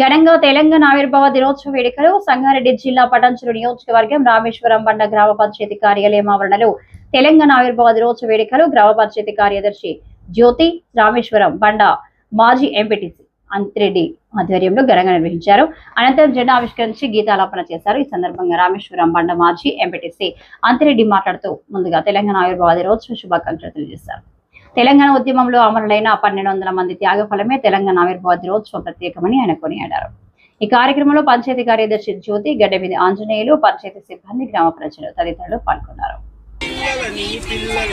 ఘనంగా తెలంగాణ ఆవిర్భావ దినోత్సవ వేడుకలు సంగారెడ్డి జిల్లా పటాన్చెరు నియోజకవర్గం రామేశ్వరం బండ గ్రామ పంచాయతీ కార్యాలయం ఆవరణలో తెలంగాణ ఆవిర్భావ దినోత్సవ వేడుకలు గ్రామ పంచాయతీ కార్యదర్శి జ్యోతి రామేశ్వరం బండ మాజీ ఎంపీటీసీ అంతిరెడ్డి ఆధ్వర్యంలో ఘనంగా నిర్వహించారు. అనంతరం జెండా ఆవిష్కరించి గీతాలాపన చేశారు. ఈ సందర్భంగా రామేశ్వరం బండ మాజీ ఎంపీటీసీ అంతిరెడ్డి మాట్లాడుతూ ముందుగా తెలంగాణ ఆవిర్భావ దినోత్సవ శుభాకాంక్షలు తెలియజేశారు. తెలంగాణ ఉద్యమంలో అమరులైన పన్నెండు వందల మంది త్యాగ ఫలమే తెలంగాణ ఆవిర్భావ దినోత్సవం ప్రత్యేకమని ఆయన కొనియాడారు. ఈ కార్యక్రమంలో పంచాయతీ కార్యదర్శి జ్యోతి గడ్డమిది ఆంజనేయులు పంచాయతీ సిబ్బంది గ్రామ ప్రజలు తదితరులు పాల్గొన్నారు. పిల్లల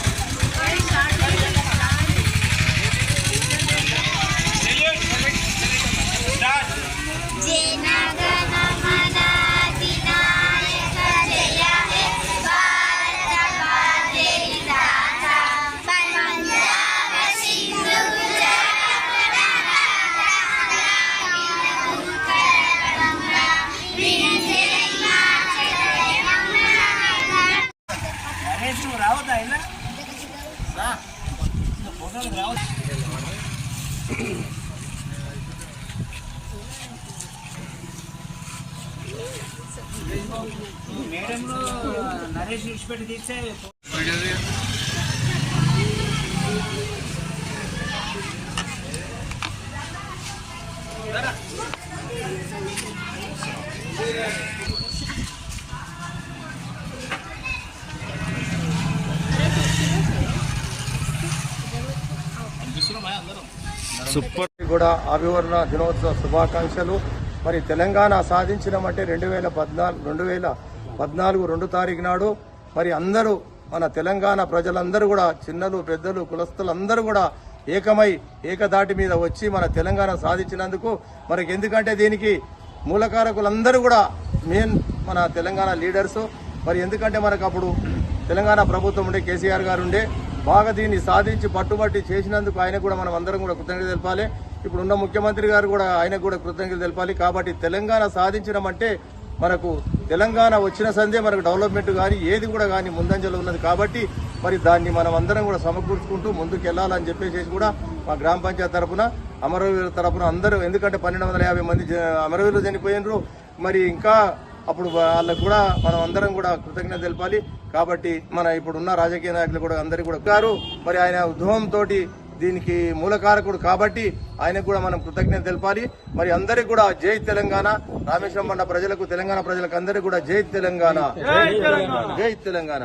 జై నువ్వు రావద్దా ఆ. సరే జనగణమన వాడినాక జై జై మేడంలో నరేష్ విడిచిపెట్టి తీస్తే కూడా ఆవిర్భావ దినోత్సవ శుభాకాంక్షలు. మరి తెలంగాణ సాధించినమంటే రెండు వేల పద్నాలుగు రెండు వేల పద్నాలుగు రెండు తారీఖు నాడు మరి అందరూ మన తెలంగాణ ప్రజలందరూ కూడా చిన్నలు పెద్దలు కులస్తులు అందరూ కూడా ఏకమై ఏకదాటి మీద వచ్చి మన తెలంగాణ సాధించినందుకు మనకి ఎందుకంటే దీనికి మూలకారకులందరూ కూడా మెయిన్ మన తెలంగాణ లీడర్స్. మరి ఎందుకంటే మనకు అప్పుడు తెలంగాణ ప్రభుత్వం ఉండే కేసీఆర్ గారు ఉండే. బాగా దీన్ని సాధించి పట్టుబట్టి చేసినందుకు ఆయన కూడా మనం అందరం కూడా కృతజ్ఞత తెలపాలి. ఇప్పుడు ఉన్న ముఖ్యమంత్రి గారు కూడా ఆయనకు కూడా కృతజ్ఞత తెలపాలి. కాబట్టి తెలంగాణ సాధించడం అంటే మనకు తెలంగాణ వచ్చిన సందే మనకు డెవలప్మెంట్ కానీ ఏది కూడా కానీ ముందంజలో ఉన్నది. కాబట్టి మరి దాన్ని మనం అందరం కూడా సమకూర్చుకుంటూ ముందుకు వెళ్ళాలని చెప్పేసి కూడా మా గ్రామ పంచాయతీ తరపున అమరవీరుల తరపున అందరూ ఎందుకంటే పన్నెండు వందల యాభై మంది జ- అమరవీరులు చనిపోయినరు. మరి ఇంకా అప్పుడు వాళ్ళకు కూడా మనం అందరం కూడా కృతజ్ఞత తెలపాలి. కాబట్టి మన ఇప్పుడున్న రాజకీయ నాయకులు కూడా అందరికీ కూడా గారు మరి ఆయన ఉద్యమంతో దీనికి మూలకారకుడు కాబట్టి ఆయనకు కూడా మనం కృతజ్ఞత తెలపాలి. మరి అందరికి కూడా జై తెలంగాణ. రామేశ్వరం బండ ప్రజలకు తెలంగాణ ప్రజలకు అందరికీ కూడా జై తెలంగాణ. జై తెలంగాణ.